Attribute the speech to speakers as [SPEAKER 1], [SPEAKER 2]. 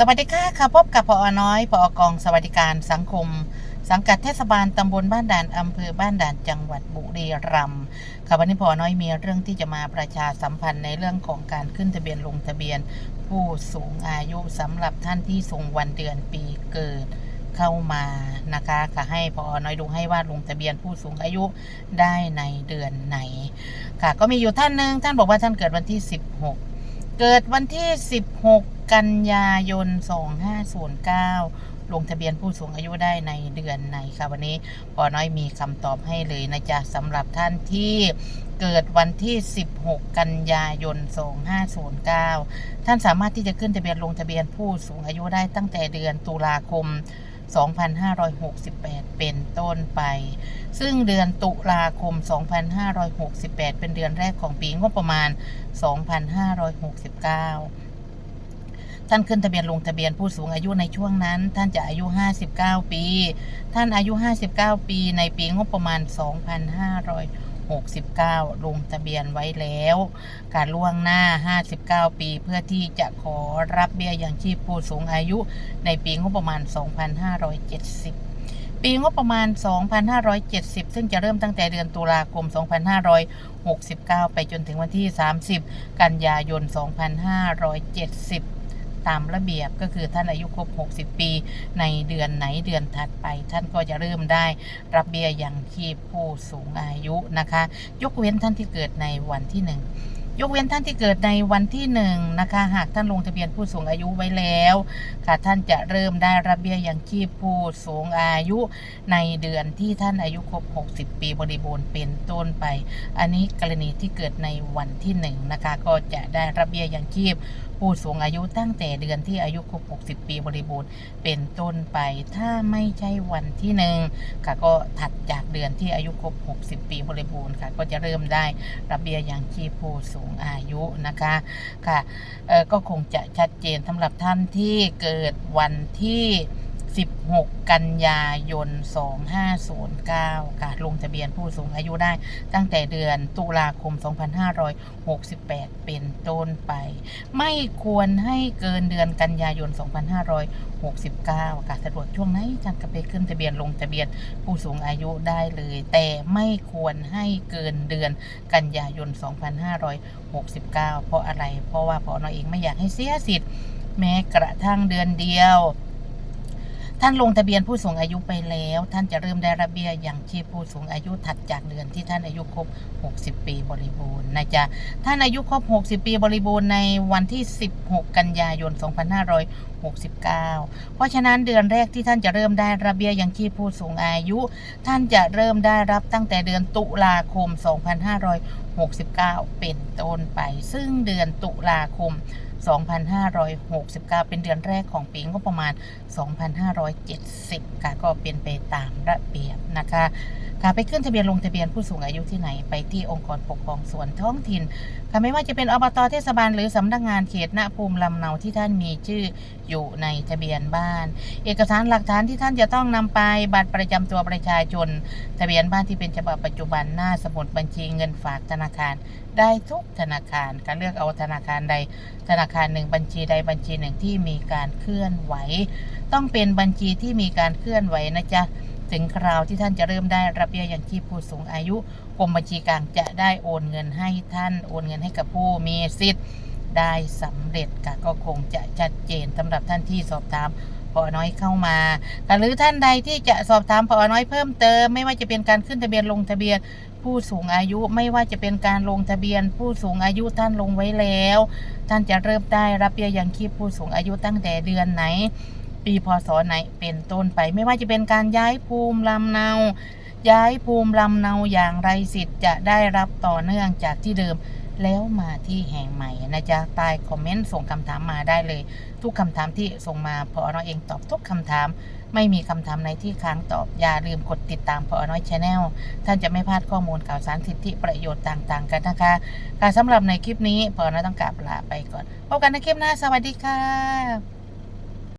[SPEAKER 1] สวัสดีค่ะค่ะพบกับพอน้อยพอกองสวัสดิการสังคม สังกัดเทศบาลตำบลบ้านด่านอำเภอบ้านด่านจังหวัดบุรีรัมย์ค่ะวันนี้พอน้อยมีเรื่องที่จะมาประชาสัมพันธ์ในเรื่องของการขึ้นทะเบียนลงทะเบียน ผู้สูงอายุสำหรับท่านที่ส่งวันเดือนปีเกิดเข้ามานะคะค่ะให้พอน้อยดูให้ว่าลงทะเบียนผู้สูงอายุได้ในเดือนไหน ค่ะก็มีอยู่ท่านหนึ่งท่านบอกว่าท่านเกิดวันที่ 16 เกิดวันที่ 16 กันยายน 2509 ลงทะเบียนผู้สูงอายุได้ในเดือนไหนคะวันนี้ปอน้อยมีคำตอบให้เลยนะจ๊ะสำหรับท่านที่เกิดวันที่ 16 กันยายน 2509 ท่านสามารถที่จะขึ้นทะเบียนลงทะเบียนผู้สูงอายุได้ตั้งแต่เดือนตุลาคม 2568 เป็นต้นไป ซึ่งเดือนตุลาคม 2568 เป็นเดือนแรกของปีงบประมาณ 2569 ท่านขึ้นทะเบียนลงทะเบียนผู้สูงอายุในช่วงนั้น ท่านจะอายุ 59 ปี ท่านอายุ 59 ปีในปีงบประมาณ 2,500 2569 ลงทะเบียนไว้แล้ว การล่วงหน้า 59 ปี เพื่อที่จะขอรับเบี้ยยังชีพผู้สูงอายุในปีงบประมาณ 2570ปีงบประมาณ 2570 ซึ่งจะเริ่มตั้งแต่เดือนตุลาคม 2569 ไปจนถึงวันที่ 30 กันยายน 2570 ตามระเบียบก็คือท่านอายุครบ 60 ปี ในเดือนไหนเดือนถัดไป ท่านก็จะเริ่มได้รับเบี้ยยังชีพผู้สูงอายุนะคะ ยกเว้นท่านที่เกิดในวันที่หนึ่งยกเว้นท่านที่เกิดในวันที่หนึ่งนะคะ หากท่านลงทะเบียนผู้สูงอายุไว้แล้ว ค่ะท่านจะเริ่มได้รับเบี้ยยังชีพผู้สูงอายุในเดือนที่ท่านอายุครบ 60 ปีบริบูรณ์เป็นต้นไป อันนี้กรณีที่เกิดในวันที่หนึ่งนะคะ ก็จะได้รับเบี้ยยังชีพผู้สูงอายุตั้งแต่เดือนที่อายุครบ 60 ปีบริบูรณ์เป็นต้นไป ถ้าไม่ใช่วันที่หนึ่งค่ะก็ถัดจากเดือนที่อายุครบ 60 ปีบริบูรณ์ค่ะ ก็จะเริ่มได้รับเบี้ยยังชีพผู้สูงอายุนะคะค่ะก็คงจะชัดเจนสำหรับท่านที่เกิดวันที่ 16 กันยายน 2509 ค่ะ ลงทะเบียนผู้สูงอายุได้ตั้งแต่เดือนตุลาคม 2568 เป็นต้นไป ไม่ควรให้เกินเดือนกันยายน 2569 ค่ะสะดวกช่วงไหนท่านก็ไปขึ้นทะเบียนลงทะเบียนผู้สูงอายุได้เลย แต่ไม่ควรให้เกินเดือนกันยายน 2569 เพราะอะไร เพราะว่าพอนอเองไม่อยากให้เสียสิทธิ์แม้กระทั่งเดือนเดียว ท่านลงทะเบียนผู้สูงอายุไปแล้ว ท่านจะเริ่มได้รับเบี้ยอย่างชีพผู้สูงอายุถัดจากเดือนที่ท่านอายุครบ 60 ปีบริบูรณ์นะจ๊ะท่านอายุครบ 60 ปีบริบูรณ์ในวันที่ 16 กันยายน 2569 เพราะฉะนั้นเดือนแรกที่ท่านจะเริ่มได้รับเบี้ยยังชีพผู้สูงอายุ ท่านจะเริ่มได้รับตั้งแต่เดือนตุลาคม 2569 เป็นต้นไป ซึ่งเดือนตุลาคม 2569 2,569 เป็นเดือนแรกของปีงบประมาณ 2570 ค่ะ ก็เป็นไปตามระเบียบนะคะค่ะไปขึ้นทะเบียนลงทะเบียนผู้สูงอายุที่ไหนไปที่องค์กรปกครองส่วนท้องถิ่น ค่ะไม่ว่าจะเป็นอบตเทศบาลหรือสำนักงานเขตณภูมิลำเนาที่ท่านมีชื่ออยู่ในทะเบียนบ้าน เอกสารหลักฐานที่ท่านจะต้องนำไปบัตรประจำตัวประชาชน ทะเบียนบ้านที่เป็นฉบับปัจจุบันหน้าสมุดบัญชีเงินฝากธนาคาร ได้ทุกธนาคารการเลือกเอาธนาคารใด ธนาคารหนึ่งบัญชีใดบัญชีหนึ่งที่มีการเคลื่อนไหว ต้องเป็นบัญชีที่มีการเคลื่อนไหวนะจ๊ะ ถึงคราวที่ท่านจะเริ่มได้รับเบี้ยยังชีพผู้สูงอายุกรมบัญชีกลางจะได้โอนเงินให้ท่านโอนเงินให้กับผู้มีสิทธิ์ได้สำเร็จค่ะก็คงจะชัดเจนสำหรับท่านที่สอบถามพอน้อยเข้ามา หรือท่านใดที่จะสอบถามพอน้อยเพิ่มเติม ไม่ว่าจะเป็นการขึ้นทะเบียนลงทะเบียนผู้สูงอายุไม่ว่าจะเป็นการลงทะเบียนผู้สูงอายุท่านลงไว้แล้ว ท่านจะเริ่มได้รับเบี้ยยังชีพผู้สูงอายุตั้งแต่เดือนไหน ปีพศไหนเป็นต้นไป ไม่ว่าจะเป็นการย้ายภูมิลำเนา ย้ายภูมิลำเนาอย่างไรสิทธิ์จะได้รับต่อเนื่องจากที่เดิม แล้วมาที่แห่งใหม่นะจ๊ะใต้คอมเมนต์ส่งคำถามมาได้เลย ทุกคำถามที่ส่งมาพอน้อยเองตอบทุกคำถาม ไม่มีคำถามไหนที่ค้างตอบอย่าลืมกดติดตามพอน้อยชาแนลท่านจะไม่พลาดข้อมูลข่าวสารสิทธิประโยชน์ต่างๆ กันนะคะค่ะสำหรับในคลิปนี้พอน้อยต้องกลับลาไปก่อนพบกันในคลิปหน้าสวัสดีค่ะ